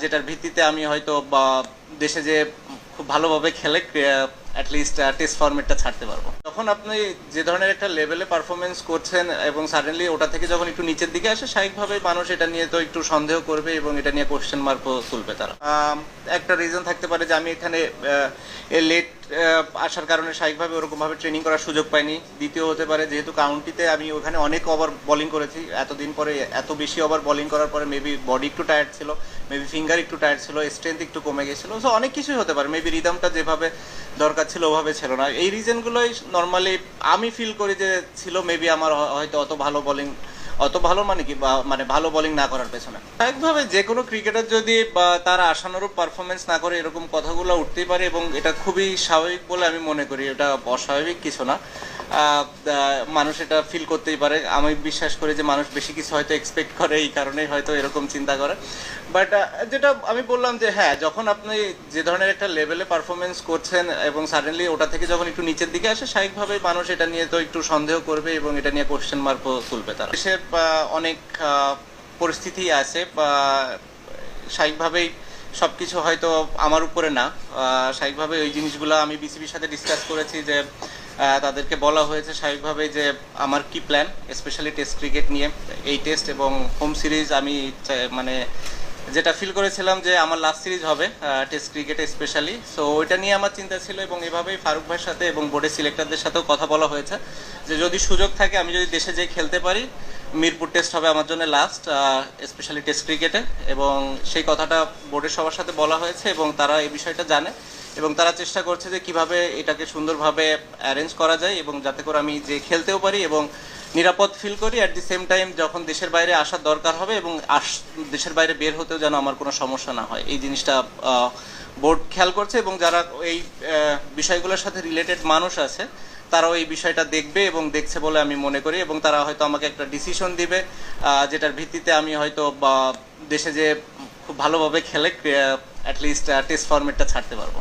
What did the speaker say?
যেটার ভিত্তিতে আমি হয়তো দেশে যে খুব ভালোভাবে খেলে অ্যাটলিস্ট টেস্ট ফর্মেটটা ছাড়তে পারব। তখন আপনি যে ধরনের একটা লেভেলে পারফরমেন্স করছেন এবং সাডেনলি ওটা থেকে যখন একটু নিচের দিকে আসে স্বাভাবিকভাবেই মানুষ এটা নিয়ে তো একটু সন্দেহ করবে এবং এটা নিয়ে কোশ্চেন মার্কও তুলবে তারা। একটা রিজন থাকতে পারে যে আমি এখানে লেট আসার কারণে স্বাভাবিকভাবে ওরকমভাবে ট্রেনিং করার সুযোগ পাইনি। দ্বিতীয় হতে পারে, যেহেতু কাউন্টিতে আমি ওখানে অনেক ওভার বোলিং করেছি, এতদিন পরে এত বেশি ওভার বোলিং করার পরে মেবি বডি একটু টায়ার্ড ছিল মেবি ফিঙ্গার একটু টায়ার্ড ছিল স্ট্রেংথ একটু কমে গেছিল। সো অনেক কিছুই হতে পারে। মেবি রিদমটা যেভাবে দরকার ছিল, ওভাবে ছিল না। এই রিজনগুলোই নর্মালি আমি ফিল করি যে ছিল মেবি আমার হয়তো অত ভালো বোলিং অত ভালো মানে কি মানে ভালো বোলিং না করার পেছনে। স্বাভাবিকভাবে যে কোনো ক্রিকেটার যদি, বা তার আশানুরূপ পারফরমেন্স না করে এরকম কথাগুলো উঠতেই পারে এবং এটা খুবই স্বাভাবিক বলে আমি মনে করি, এটা অস্বাভাবিক কিছু না। মানুষ এটা ফিল করতেই পারে। আমি বিশ্বাস করি যে মানুষ বেশি কিছু হয়তো এক্সপেক্ট করে, এই কারণেই হয়তো এরকম চিন্তা করে। বাট যেটা আমি বললাম যে হ্যাঁ যখন আপনি যে ধরনের একটা লেভেলে পারফরমেন্স করছেন এবং সাডেনলি ওটা থেকে যখন একটু নিচের দিকে আসে, স্বাভাবিকভাবেই মানুষ এটা নিয়ে তো একটু সন্দেহ করবে এবং এটা নিয়ে কোশ্চেন মার্কও তুলবে তারা। দেশের অনেক পরিস্থিতি আছে স্বাভাবিকভাবেই সব কিছু হয়তো আমার উপরে না। স্বাভাবিকভাবে ওই জিনিসগুলো আমি বিসিবির সাথে ডিসকাস করেছি যে তাদেরকে বলা হয়েছে স্বাভাবিকভাবে যে আমার কি প্ল্যান স্পেশালি টেস্ট ক্রিকেট নিয়ে। এই টেস্ট এবং হোম সিরিজ আমি মানে যেটা ফিল করেছিলাম যে আমার লাস্ট সিরিজ হবে টেস্ট ক্রিকেটে স্পেশালি সো ওইটা নিয়ে আমার চিন্তা ছিল এবং এভাবেই ফারুক ভাইয়ের সাথে এবং বোর্ডের সিলেক্টরদের সাথেও কথা বলা হয়েছে যে যদি সুযোগ থাকে আমি যদি দেশে যেয়ে খেলতে পারি, মিরপুর টেস্ট হবে আমার জন্য লাস্ট স্পেশালি টেস্ট ক্রিকেটে এবং সেই কথাটা বোর্ডের সবার সাথে বলা হয়েছে এবং তারা এই বিষয়টা জানে। এবং তারা চেষ্টা করছে যে কীভাবে এটাকে সুন্দরভাবে অ্যারেঞ্জ করা যায় এবং যাতে করে আমি যে খেলতেও পারি এবং নিরাপদ ফিল করি। অ্যাট দি সেম টাইম যখন দেশের বাইরে আসার দরকার হবে এবং আস, দেশের বাইরে বের হতেও যেন আমার কোনো সমস্যা না হয়। এই জিনিসটা বোর্ড খেয়াল করছে এবং যারা এই বিষয়গুলোর সাথে রিলেটেড মানুষ আছে, তারাও এই বিষয়টা দেখবে এবং দেখছে বলে আমি মনে করি এবং তারা হয়তো আমাকে একটা ডিসিশন দিবে যেটার ভিত্তিতে আমি হয়তো দেশে যে খুব ভালোভাবে খেলে অ্যাটলিস্ট টেস্ট ফরম্যাটটা ছাড়তে পারব।